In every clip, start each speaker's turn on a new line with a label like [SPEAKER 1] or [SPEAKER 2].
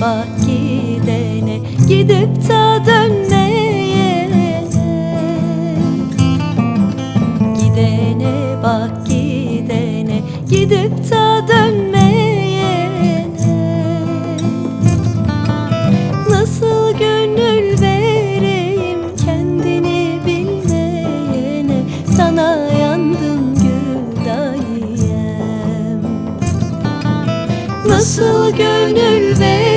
[SPEAKER 1] sabah gidene Gidip ta dönmeye. Gidene bak gidene Gidip ta dönmeye. Nasıl gönül vereyim Kendini bilmeyene Sana yandım gül dayı Nasıl gönül ver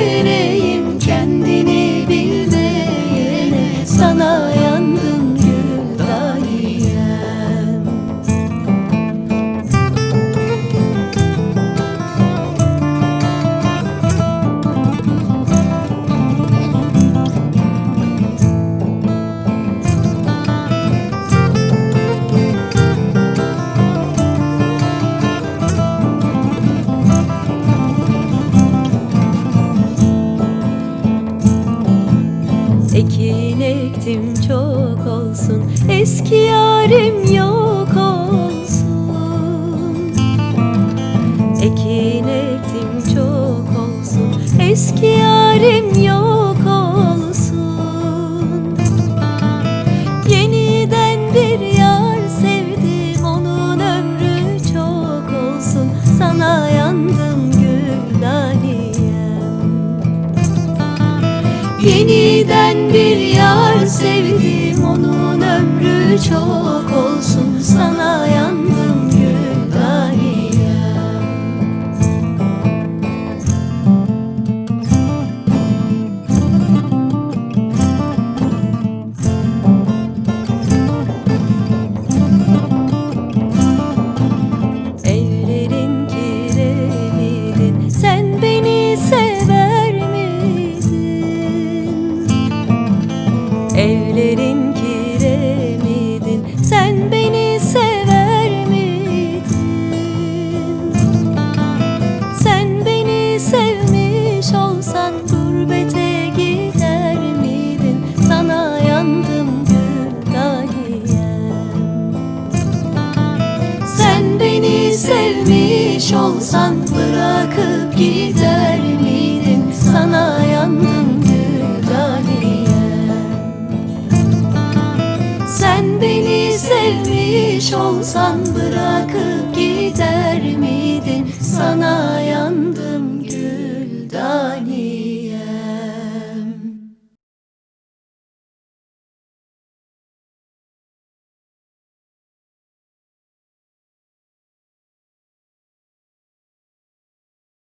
[SPEAKER 1] ektim çok olsun. Eski yarim yok olsun. Ekin ektim çok olsun. Eski yarim yok Yeniden bir yar sevdim Onun ömrü çok olsun Evlerin kiremidin Sen beni sever miydin? Sen beni sevmiş olsan Gurbete gider miydin? Sana yandım gül daliyem sen beni sevmiş olsan olsan bırakıp gider miydin? Sana